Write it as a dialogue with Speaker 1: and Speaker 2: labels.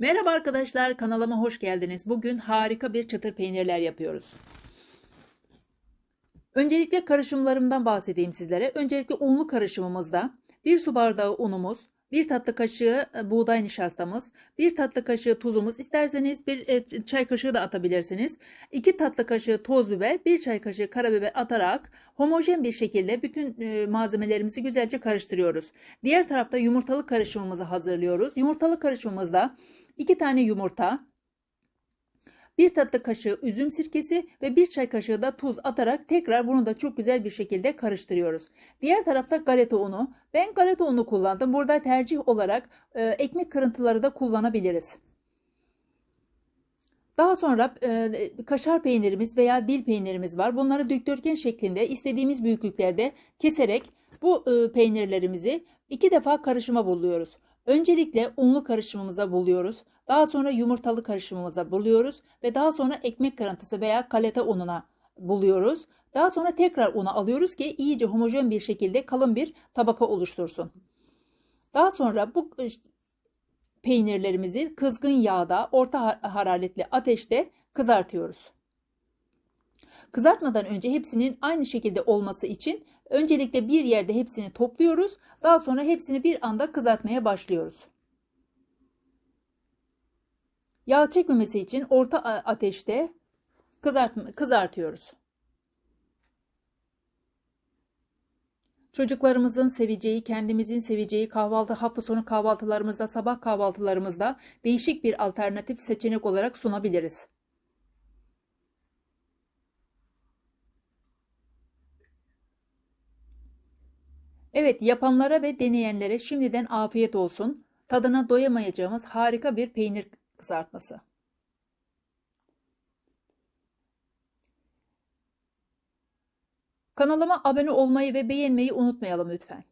Speaker 1: Merhaba arkadaşlar, kanalıma hoş geldiniz. Bugün harika bir çıtır peynirler yapıyoruz. Öncelikle karışımlarımdan bahsedeyim sizlere. Öncelikle unlu karışımımızda 1 su bardağı unumuz, 1 tatlı kaşığı e, buğday nişastamız, 1 tatlı kaşığı tuzumuz, isterseniz bir e, çay kaşığı da atabilirsiniz. 2 tatlı kaşığı toz biber, 1 çay kaşığı karabiber atarak homojen bir şekilde bütün e, malzemelerimizi güzelce karıştırıyoruz. Diğer tarafta yumurtalı karışımımızı hazırlıyoruz. Yumurtalı karışımımızda 2 tane yumurta, 1 tatlı kaşığı üzüm sirkesi ve 1 çay kaşığı da tuz atarak tekrar bunu da çok güzel bir şekilde karıştırıyoruz. Diğer tarafta galeta unu. Ben galeta unu kullandım. Burada tercih olarak e, ekmek kırıntıları da kullanabiliriz. Daha sonra e, kaşar peynirimiz veya dil peynirimiz var. Bunları dikdörtgen şeklinde istediğimiz büyüklüklerde keserek bu e, peynirlerimizi iki defa karışıma buluyoruz. Öncelikle unlu karışımımıza buluyoruz. Daha sonra yumurtalı karışımımıza buluyoruz ve daha sonra ekmek kırıntısı veya kaleta ununa buluyoruz. Daha sonra tekrar una alıyoruz ki iyice homojen bir şekilde kalın bir tabaka oluştursun. Daha sonra bu peynirlerimizi kızgın yağda orta hararetli ateşte kızartıyoruz. Kızartmadan önce hepsinin aynı şekilde olması için öncelikle bir yerde hepsini topluyoruz. Daha sonra hepsini bir anda kızartmaya başlıyoruz. Yağ çekmemesi için orta ateşte kızart kızartıyoruz. Çocuklarımızın seveceği, kendimizin seveceği kahvaltı hafta sonu kahvaltılarımızda, sabah kahvaltılarımızda değişik bir alternatif seçenek olarak sunabiliriz. Evet, yapanlara ve deneyenlere şimdiden afiyet olsun. Tadına doyamayacağımız harika bir peynir kızartması. Kanalıma abone olmayı ve beğenmeyi unutmayalım lütfen.